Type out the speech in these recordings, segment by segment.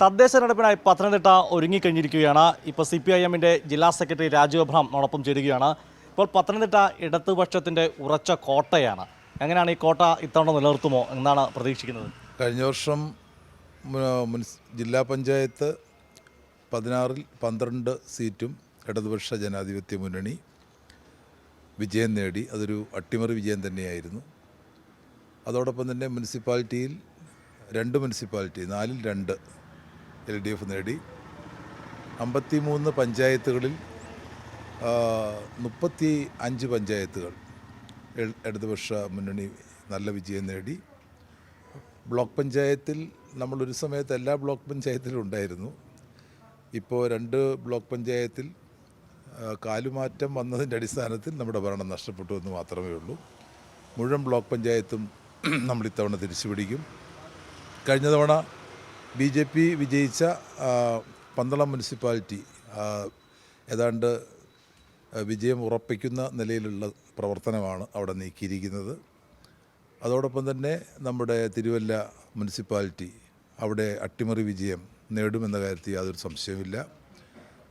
തദ്ദേശ തെരഞ്ഞെടുപ്പിനായി പത്തനംതിട്ട ഒരുങ്ങിക്കഴിഞ്ഞിരിക്കുകയാണ്. ഇപ്പോൾ C P I എമ്മിന്റെ ജില്ലാ സെക്രട്ടറി രാജീവ് അബ്രഹാം നോടൊപ്പം ചേരുകയാണ്. ഇപ്പോൾ പത്തനംതിട്ട ഇടതുപക്ഷത്തിന്റെ ഉറച്ച കോട്ടയാണ്. എങ്ങനെയാണ് ഈ കോട്ട ഇത്തവണ നിലനിർത്തുമോ എന്നാണ് പ്രതീക്ഷിക്കുന്നത്. കഴിഞ്ഞ വർഷം ജില്ലാ പഞ്ചായത്ത് പതിനാറിൽ പന്ത്രണ്ട് സീറ്റും ഇടതുപക്ഷ ജനാധിപത്യ മുന്നണി വിജയം നേടി. അതൊരു അട്ടിമറി വിജയം തന്നെയായിരുന്നു. അതോടൊപ്പം തന്നെ മുനിസിപ്പാലിറ്റിയിൽ രണ്ട് മുനിസിപ്പാലിറ്റി നാലിൽ രണ്ട് എൽ ഡി എഫ് നേടി. അമ്പത്തി മൂന്ന് പഞ്ചായത്തുകളിൽ മുപ്പത്തി അഞ്ച് പഞ്ചായത്തുകൾ ഇടതുപക്ഷ മുന്നണി നല്ല വിജയം നേടി. ബ്ലോക്ക് പഞ്ചായത്തിൽ നമ്മൾ ഒരു സമയത്ത് എല്ലാ ബ്ലോക്ക് പഞ്ചായത്തിലും ഉണ്ടായിരുന്നു. ഇപ്പോൾ രണ്ട് ബ്ലോക്ക് പഞ്ചായത്തിൽ കാലുമാറ്റം വന്നതിന്റെ അടിസ്ഥാനത്തിൽ നമ്മുടെ ഭരണം നഷ്ടപ്പെട്ടു എന്ന് മാത്രമേ ഉള്ളൂ. മുഴുവൻ ബ്ലോക്ക് പഞ്ചായത്തും നമ്മൾ ഇത്തവണ തിരിച്ചു പിടിക്കും കഴിഞ്ഞ തവണ ബി ജെ പി വിജയിച്ച പന്തളം മുനിസിപ്പാലിറ്റി ഏതാണ്ട് വിജയം ഉറപ്പിക്കുന്ന നിലയിലുള്ള പ്രവർത്തനമാണ് അവിടെ നീക്കിയിരിക്കുന്നത്. അതോടൊപ്പം തന്നെ നമ്മുടെ തിരുവല്ല മുനിസിപ്പാലിറ്റി അവിടെ അട്ടിമറി വിജയം നേടുമെന്ന കാര്യത്തിൽ യാതൊരു സംശയവുമില്ല.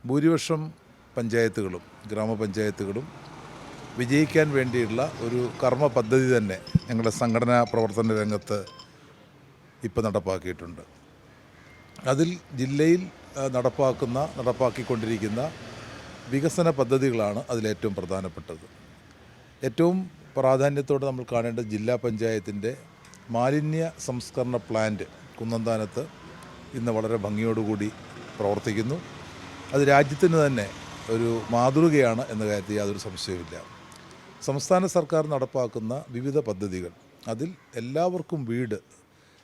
ഭൂരിപക്ഷം പഞ്ചായത്തുകളും ഗ്രാമപഞ്ചായത്തുകളും വിജയിക്കാൻ വേണ്ടിയുള്ള ഒരു കർമ്മ പദ്ധതി തന്നെ ഞങ്ങളുടെ സംഘടനാ പ്രവർത്തന രംഗത്ത് ഇപ്പോൾ നടപ്പാക്കിയിട്ടുണ്ട്. അതിൽ ജില്ലയിൽ നടപ്പാക്കുന്ന നടപ്പാക്കിക്കൊണ്ടിരിക്കുന്ന വികസന പദ്ധതികളാണ് അതിലേറ്റവും പ്രധാനപ്പെട്ടത്. ഏറ്റവും പ്രാധാന്യത്തോടെ നമ്മൾ കാണേണ്ട ജില്ലാ പഞ്ചായത്തിന്റെ മാലിന്യ സംസ്കരണ പ്ലാന്റ് കുന്നന്താനത്ത് ഇന്ന് വളരെ ഭംഗിയോടുകൂടി പ്രവർത്തിക്കുന്നു. അത് രാജ്യത്തിന് തന്നെ ഒരു മാതൃകയാണ് എന്ന കാര്യത്തിൽ യാതൊരു സംശയവുമില്ല. സംസ്ഥാന സർക്കാർ നടപ്പാക്കുന്ന വിവിധ പദ്ധതികൾ അതിൽ എല്ലാവർക്കും വീട്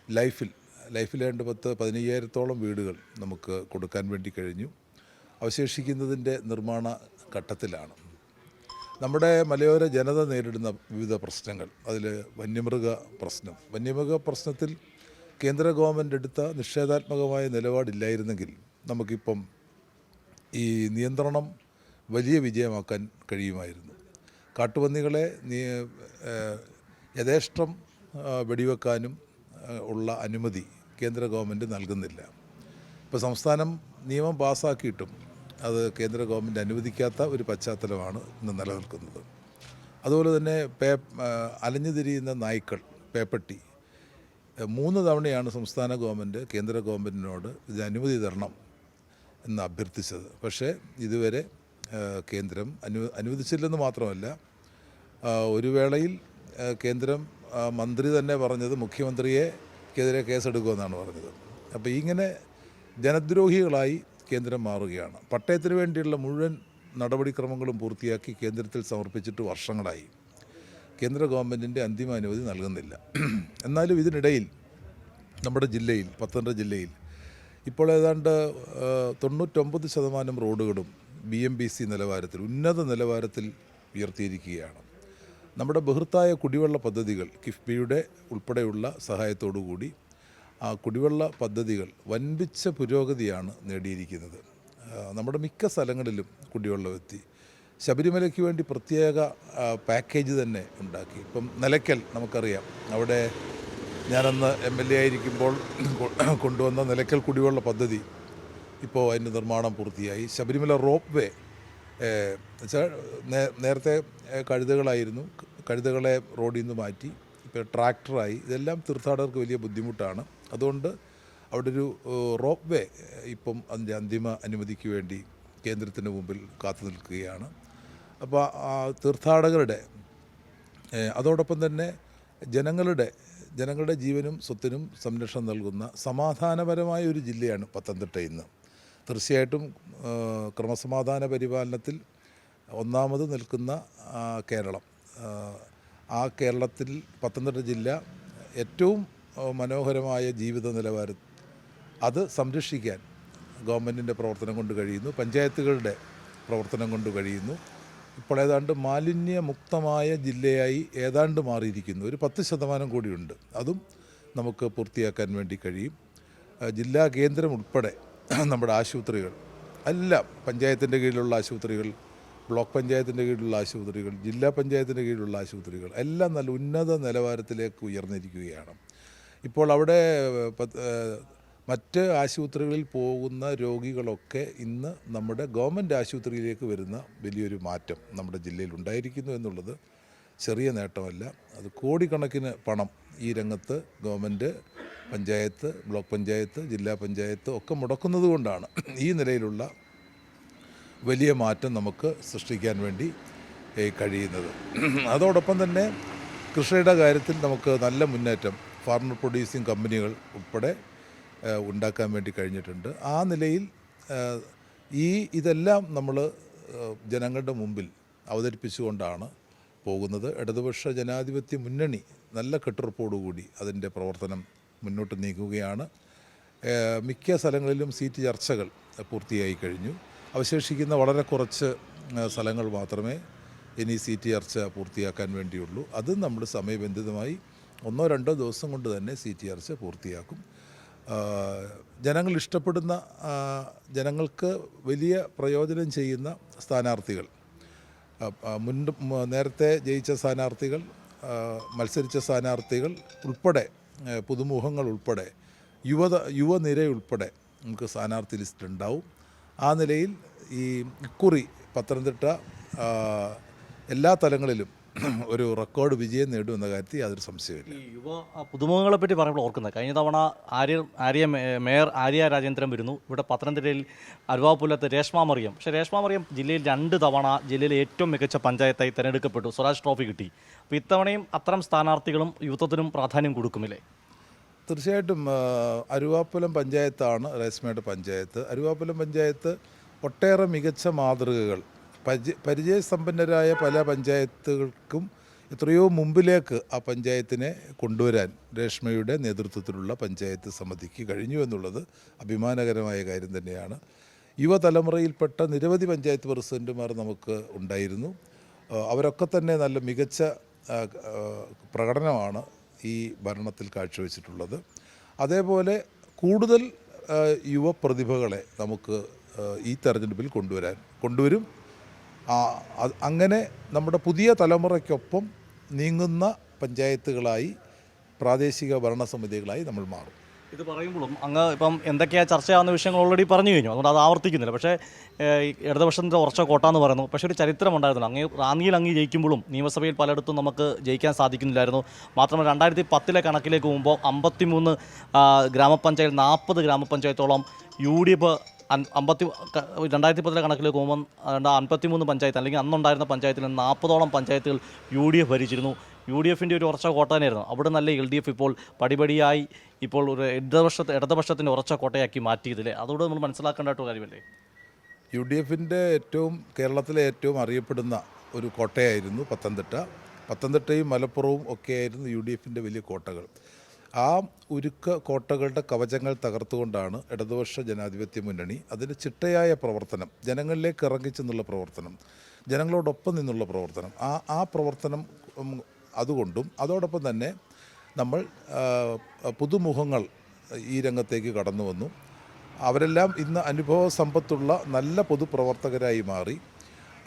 ലൈഫിൽ ലൈഫിൽ രണ്ട് പത്ത് പതിനയ്യായിരത്തോളം വീടുകൾ നമുക്ക് കൊടുക്കാൻ വേണ്ടി കഴിഞ്ഞു. അവശേഷിക്കുന്നതിന്റെ നിർമ്മാണ ഘട്ടത്തിലാണ്. നമ്മുടെ മലയോര ജനത നേരിടുന്ന വിവിധ പ്രശ്നങ്ങൾ. അതിൽ വന്യമൃഗ പ്രശ്നം. വന്യമൃഗ പ്രശ്നത്തിൽ കേന്ദ്ര ഗവൺമെന്റ് എടുത്ത നിഷേധാത്മകമായ നിലപാടില്ലായിരുന്നെങ്കിൽ നമുക്കിപ്പം ഈ നിയന്ത്രണം വലിയ വിജയമാക്കാൻ കഴിയുമായിരുന്നു. കാട്ടുപന്നികളെ യഥേഷ്ടം വെടിവെക്കാനും ഉള്ള അനുമതി കേന്ദ്ര ഗവൺമെന്റ് നൽകുന്നില്ല. ഇപ്പോൾ സംസ്ഥാനം നിയമം പാസ്സാക്കിയിട്ടും അത് കേന്ദ്ര ഗവൺമെന്റ് അനുവദിക്കാത്ത ഒരു പശ്ചാത്തലമാണ് ഇന്ന് നിലനിൽക്കുന്നത്. അതുപോലെ തന്നെ പേ അലഞ്ഞു തിരിയുന്ന നായ്ക്കൾ പേപ്പട്ടി മൂന്ന് തവണയാണ് സംസ്ഥാന ഗവൺമെന്റ് കേന്ദ്ര ഗവൺമെന്റിനോട് ഇത് അനുമതി തരണം എന്ന് അഭ്യർത്ഥിച്ചത്. പക്ഷേ ഇതുവരെ കേന്ദ്രം അനു അനുവദിച്ചില്ലെന്ന് മാത്രമല്ല ഒരു വേളയിൽ കേന്ദ്രം മന്ത്രി തന്നെ പറഞ്ഞത് മുഖ്യമന്ത്രിയെ ക്കെതിരെ കേസെടുക്കുമെന്നാണ് പറഞ്ഞത്. അപ്പോൾ ഇങ്ങനെ ജനദ്രോഹികളായി കേന്ദ്രം മാറുകയാണ്. പട്ടയത്തിന് വേണ്ടിയുള്ള മുഴുവൻ നടപടിക്രമങ്ങളും പൂർത്തിയാക്കി കേന്ദ്രത്തിൽ സമർപ്പിച്ചിട്ട് വർഷങ്ങളായി. കേന്ദ്ര ഗവൺമെന്റിന്റെ അന്തിമ അനുമതി നൽകുന്നില്ല. എന്നാലും ഇതിനിടയിൽ നമ്മുടെ ജില്ലയിൽ പത്തനംതിട്ട ജില്ലയിൽ ഇപ്പോൾ ഏതാണ്ട് തൊണ്ണൂറ്റൊമ്പത് ശതമാനം റോഡുകളും ബി എം ബി സി നിലവാരത്തിൽ ഉന്നത നിലവാരത്തിൽ ഉയർത്തിയിരിക്കുകയാണ്. നമ്മുടെ ബൃഹത്തായ കുടിവെള്ള പദ്ധതികൾ കിഫ്ബിയുടെ ഉൾപ്പെടെയുള്ള കൂടി ആ കുടിവെള്ള പദ്ധതികൾ വൻപിച്ച പുരോഗതിയാണ് നേടിയിരിക്കുന്നത്. നമ്മുടെ മിക്ക സ്ഥലങ്ങളിലും കുടിവെള്ളം എത്തി. ശബരിമലയ്ക്ക് വേണ്ടി പ്രത്യേക പാക്കേജ് തന്നെ ഉണ്ടാക്കി. ഇപ്പം നിലയ്ക്കൽ നമുക്കറിയാം. അവിടെ ഞാനന്ന് എം എൽ എ ആയിരിക്കുമ്പോൾ കൊണ്ടുവന്ന നിലയ്ക്കൽ കുടിവെള്ള പദ്ധതി ഇപ്പോൾ അതിന്റെ നിർമ്മാണം പൂർത്തിയായി. ശബരിമല റോപ്പ് വേ നേരത്തെ കഴുതകളായിരുന്നു. കഴുതകളെ റോഡിൽ നിന്ന് മാറ്റി ഇപ്പോൾ ട്രാക്ടറായി. ഇതെല്ലാം തീർത്ഥാടകർക്ക് വലിയ ബുദ്ധിമുട്ടാണ്. അതുകൊണ്ട് അവിടെ ഒരു റോപ്പ് വേ ഇപ്പം അതിന്റെ അന്തിമ അനുമതിക്ക് വേണ്ടി കേന്ദ്രത്തിന് മുമ്പിൽ കാത്തു നിൽക്കുകയാണ്. അപ്പോൾ തീർത്ഥാടകരുടെ അതോടൊപ്പം തന്നെ ജനങ്ങളുടെ ജനങ്ങളുടെ ജീവനും സ്വത്തിനും സംരക്ഷണം നൽകുന്ന സമാധാനപരമായ ഒരു ജില്ലയാണ് പത്തനംതിട്ട ഇന്ന്. തീർച്ചയായിട്ടും ക്രമസമാധാന പരിപാലനത്തിൽ ഒന്നാമത് നിൽക്കുന്ന കേരളം. ആ കേരളത്തിൽ പത്തനംതിട്ട ജില്ല ഏറ്റവും മനോഹരമായ ജീവിത നിലവാരം അത് സംരക്ഷിക്കാൻ ഗവൺമെന്റിന്റെ പ്രവർത്തനം കൊണ്ട് കഴിയുന്നു പഞ്ചായത്തുകളുടെ പ്രവർത്തനം കൊണ്ട് കഴിയുന്നു. ഇപ്പോൾ ഏതാണ്ട് മാലിന്യമുക്തമായ ജില്ലയായി ഏതാണ്ട് മാറിയിരിക്കുന്നു. ഒരു പത്ത് ശതമാനം കൂടിയുണ്ട്. അതും നമുക്ക് പൂർത്തിയാക്കാൻ വേണ്ടി കഴിയും. ജില്ലാ കേന്ദ്രം ഉൾപ്പെടെ നമ്മുടെ ആശുപത്രികൾ എല്ലാം പഞ്ചായത്തിന്റെ കീഴിലുള്ള ആശുപത്രികൾ ബ്ലോക്ക് പഞ്ചായത്തിന്റെ കീഴിലുള്ള ആശുപത്രികൾ ജില്ലാ പഞ്ചായത്തിന്റെ കീഴിലുള്ള ആശുപത്രികൾ എല്ലാം നല്ല ഉന്നത നിലവാരത്തിലേക്ക് ഉയർന്നിരിക്കുകയാണ്. ഇപ്പോൾ അവിടെ മറ്റ് ആശുപത്രികളിൽ പോകുന്ന രോഗികളൊക്കെ ഇന്ന് നമ്മുടെ ഗവൺമെന്റ് ആശുപത്രിയിലേക്ക് വരുന്ന വലിയൊരു മാറ്റം നമ്മുടെ ജില്ലയിൽ ഉണ്ടായിരിക്കുന്നു എന്നുള്ളത് ചെറിയ നേട്ടമല്ല. അത് കോടിക്കണക്കിന് പണം ഈ രംഗത്ത് ഗവൺമെന്റ് പഞ്ചായത്ത് ബ്ലോക്ക് പഞ്ചായത്ത് ജില്ലാ പഞ്ചായത്ത് ഒക്കെ മുടക്കുന്നത് കൊണ്ടാണ് ഈ നിലയിലുള്ള വലിയ മാറ്റം നമുക്ക് സൃഷ്ടിക്കാൻ വേണ്ടി കഴിയുന്നത്. അതോടൊപ്പം തന്നെ കൃഷിയുടെ കാര്യത്തിൽ നമുക്ക് നല്ല മുന്നേറ്റം ഫാർമർ പ്രൊഡ്യൂസിങ് കമ്പനികൾ ഉൾപ്പെടെ ഉണ്ടാക്കാൻ വേണ്ടി കഴിഞ്ഞിട്ടുണ്ട്. ആ നിലയിൽ ഈ ഇതെല്ലാം നമ്മൾ ജനങ്ങളുടെ മുമ്പിൽ അവതരിപ്പിച്ചുകൊണ്ടാണ് പോകുന്നത്. ഇടതുപക്ഷ ജനാധിപത്യ മുന്നണി നല്ല കെട്ടുറപ്പോടുകൂടി അതിന്റെ പ്രവർത്തനം മുന്നോട്ട് നീക്കുകയാണ് മിക്ക സ്ഥലങ്ങളിലും സീറ്റ് ചർച്ചകൾ പൂർത്തിയായി കഴിഞ്ഞു. അവശേഷിക്കുന്ന വളരെ കുറച്ച് സ്ഥലങ്ങൾ മാത്രമേ ഇനി സീറ്റ് ചർച്ച പൂർത്തിയാക്കാൻ വേണ്ടിയുള്ളൂ. അത് നമ്മൾ സമയബന്ധിതമായി ഒന്നോ രണ്ടോ ദിവസം കൊണ്ട് തന്നെ സീറ്റ് ചർച്ച പൂർത്തിയാക്കും. ജനങ്ങൾ ഇഷ്ടപ്പെടുന്ന ജനങ്ങൾക്ക് വലിയ പ്രയോജനം ചെയ്യുന്ന സ്ഥാനാർത്ഥികൾ മുൻ നേരത്തെ ജയിച്ച സ്ഥാനാർത്ഥികൾ മത്സരിച്ച സ്ഥാനാർത്ഥികൾ ഉൾപ്പെടെ പുതുമുഖങ്ങൾ ഉൾപ്പെടെ യുവ യുവനിരയുൾപ്പെടെ നമുക്ക് സ്ഥാനാർത്ഥി ലിസ്റ്റ് ഉണ്ടാവും. ആ നിലയിൽ ഈ ഇക്കുറി പത്തനംതിട്ട എല്ലാ തലങ്ങളിലും ഒരു റെക്കോർഡ് വിജയം നേടുമെന്ന കാര്യത്തിൽ യാതൊരു സംശയമില്ല ഈ യുവ പുതുമുഖങ്ങളെ പറ്റി പറയുമ്പോൾ ഓർക്കുന്നത് കഴിഞ്ഞ തവണ ആര്യ ആര്യ മേ- മേയർ ആര്യ രാജേന്ദ്രൻ വരുന്നു. ഇവിടെ പത്തനംതിട്ടയിൽ അരുവാപുലത്ത് രേഷ്മ മറിയം. പക്ഷേ രേഷ്മ മറിയം ജില്ലയിൽ രണ്ട് തവണ ജില്ലയിലെ ഏറ്റവും മികച്ച പഞ്ചായത്തായി തിരഞ്ഞെടുക്കപ്പെട്ടു. സ്വരാജ് ട്രോഫി കിട്ടി. അപ്പോൾ ഇത്തവണയും അത്തരം സ്ഥാനാർത്ഥികളും യുവത്വത്തിനും പ്രാധാന്യം കൊടുക്കുമില്ലേ? തീർച്ചയായിട്ടും ആ, അരുവാപ്പുലം പഞ്ചായത്താണ് രേഷ്മയുടെ പഞ്ചായത്ത്. അരുവാപ്പുലം പഞ്ചായത്ത് ഒട്ടേറെ മികച്ച മാതൃകകൾ പരിചയസമ്പന്നരായ പല പഞ്ചായത്തുകൾക്കും എത്രയോ മുമ്പിലേക്ക് ആ പഞ്ചായത്തിനെ കൊണ്ടുവരാൻ രേഷ്മയുടെ നേതൃത്വത്തിലുള്ള പഞ്ചായത്ത് സമിതിക്ക് കഴിഞ്ഞു എന്നുള്ളത് അഭിമാനകരമായ കാര്യം തന്നെയാണ്. യുവതലമുറയിൽപ്പെട്ട നിരവധി പഞ്ചായത്ത് പ്രസിഡന്റുമാർ നമുക്ക് ഉണ്ടായിരുന്നു. അവരൊക്കെ തന്നെ നല്ല മികച്ച പ്രകടനമാണ് ഈ ഭരണത്തിൽ കാഴ്ചവെച്ചിട്ടുള്ളത്. അതേപോലെ കൂടുതൽ യുവപ്രതിഭകളെ നമുക്ക് ഈ തെരഞ്ഞെടുപ്പിൽ കൊണ്ടുവരാൻ കൊണ്ടുവരും. അങ്ങനെ നമ്മുടെ പുതിയ തലമുറയ്ക്കൊപ്പം നീങ്ങുന്ന പഞ്ചായത്തുകളായി പ്രാദേശിക ഭരണസമിതികളായി നമ്മൾ മാറും. ഇത് പറയുമ്പോഴും അങ്ങ് ഇപ്പം എന്തൊക്കെയാണ് ചർച്ചയാവുന്ന വിഷയങ്ങൾ ഓൾറെഡി പറഞ്ഞു കഴിഞ്ഞു. അതുകൊണ്ട് അത് ആവർത്തിക്കുന്നില്ല. പക്ഷേ ഇടതുപക്ഷത്തിന്റെ ഉറച്ച കോട്ട എന്ന് പറയുന്നു. പക്ഷേ ഒരു ചരിത്രം ഉണ്ടായിരുന്നു അങ്ങ് റാന്നിയിൽ അങ്ങ് ജയിക്കുമ്പോഴും നിയമസഭയിൽ പലയിടത്തും നമുക്ക് ജയിക്കാൻ സാധിക്കുന്നില്ലായിരുന്നു. മാത്രമല്ല രണ്ടായിരത്തി പത്തിലെ കണക്കിലേക്ക് പോകുമ്പോൾ അമ്പത്തിമൂന്ന് ഗ്രാമപഞ്ചായത്ത് നാൽപ്പത് ഗ്രാമപഞ്ചായത്തോളം യു ഡി എഫ് അമ്പത്തി രണ്ടായിരത്തി പത്തിലെ കണക്കിലേക്ക് പോകുമ്പോൾ അതുകൊണ്ട് അൻപത്തിമൂന്ന് പഞ്ചായത്ത് അല്ലെങ്കിൽ അന്നുണ്ടായിരുന്ന പഞ്ചായത്തിൽ നാൽപ്പതോളം പഞ്ചായത്തുകൾ യു ഡി എഫ് ഭരിച്ചിരുന്നു. യു ഡി എഫിന്റെ ഒരു ഉറച്ച കോട്ട തന്നെയായിരുന്നു. അവിടെ നല്ല എൽ ഡി എഫ് ഇപ്പോൾ പടിപടിയായി ഇപ്പോൾ ഒരു ഇടതുപക്ഷത്തെ ഇടതുപക്ഷത്തിന്റെ ഉറച്ച കോട്ടയാക്കി മാറ്റിയതില്ലേ അതോട് നമ്മൾ മനസ്സിലാക്കേണ്ട കാര്യമല്ലേ? യു ഡി എഫിന്റെ ഏറ്റവും കേരളത്തിലെ ഏറ്റവും അറിയപ്പെടുന്ന ഒരു കോട്ടയായിരുന്നു പത്തനംതിട്ട. പത്തനംതിട്ടയും മലപ്പുറവും ഒക്കെയായിരുന്നു യു ഡി എഫിന്റെ വലിയ കോട്ടകൾ. ആ ഉരുക്ക കോട്ടകളുടെ കവചങ്ങൾ തകർത്തുകൊണ്ടാണ് ഇടതുപക്ഷ ജനാധിപത്യ മുന്നണി അതിന്റെ ചിട്ടയായ പ്രവർത്തനം ജനങ്ങളിലേക്ക് ഇറങ്ങിച്ചെന്നുള്ള പ്രവർത്തനം ജനങ്ങളോടൊപ്പം നിന്നുള്ള പ്രവർത്തനം. ആ ആ പ്രവർത്തനം അതുകൊണ്ടും അതോടൊപ്പം തന്നെ നമ്മൾ പുതുമുഖങ്ങൾ ഈ രംഗത്തേക്ക് കടന്നു വന്നു. അവരെല്ലാം ഇന്ന് അനുഭവ സമ്പത്തുള്ള നല്ല പൊതുപ്രവർത്തകരായി മാറി.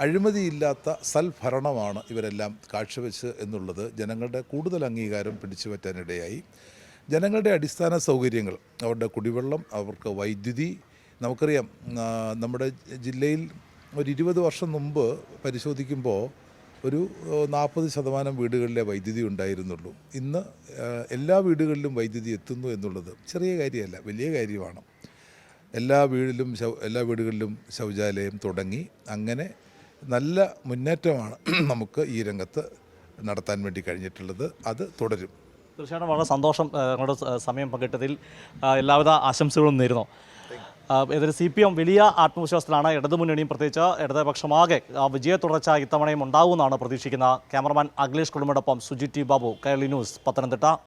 അഴിമതിയില്ലാത്ത സൽഭരണമാണ് ഇവരെല്ലാം കാഴ്ചവെച്ച് എന്നുള്ളത് ജനങ്ങളുടെ കൂടുതൽ അംഗീകാരം പിടിച്ചു പറ്റാനിടയായി ജനങ്ങളുടെ അടിസ്ഥാന സൗകര്യങ്ങൾ അവരുടെ കുടിവെള്ളം അവർക്ക് വൈദ്യുതി. നമുക്കറിയാം നമ്മുടെ ജില്ലയിൽ ഒരു ഇരുപത് വർഷം മുമ്പ് പരിശോധിക്കുമ്പോൾ ഒരു നാൽപ്പത് ശതമാനം വീടുകളിലെ വൈദ്യുതി ഉണ്ടായിരുന്നുള്ളൂ. ഇന്ന് എല്ലാ വീടുകളിലും വൈദ്യുതി എത്തുന്നു എന്നുള്ളത് ചെറിയ കാര്യമല്ല വലിയ കാര്യമാണ്. എല്ലാ വീടിലും എല്ലാ വീടുകളിലും ശൗചാലയം തുടങ്ങി അങ്ങനെ നല്ല മുന്നേറ്റമാണ് നമുക്ക് ഈ രംഗത്ത് നടത്താൻ വേണ്ടി കഴിഞ്ഞിട്ടുള്ളത്. അത് തുടരും. തീർച്ചയായിട്ടും വളരെ സന്തോഷം നിങ്ങളുടെ സമയം പങ്കിട്ടതിൽ എല്ലാവിധ ആശംസകളും നേരുന്നു. ഏതൊരു സി പി എം വലിയ ആത്മവിശ്വാസത്തിലാണ്. ഇടതുമുന്നണിയും പ്രത്യേകിച്ച് ഇടതുപക്ഷമാകെ വിജയ തുടർച്ച ഇത്തവണയും ഉണ്ടാവുമെന്നാണ് പ്രതീക്ഷിക്കുന്ന ക്യാമറമാൻ അഖിലേഷ് കുടുംബോടൊപ്പം സുജിത് ടി ബാബു കൈരളി ന്യൂസ് പത്തനംതിട്ട.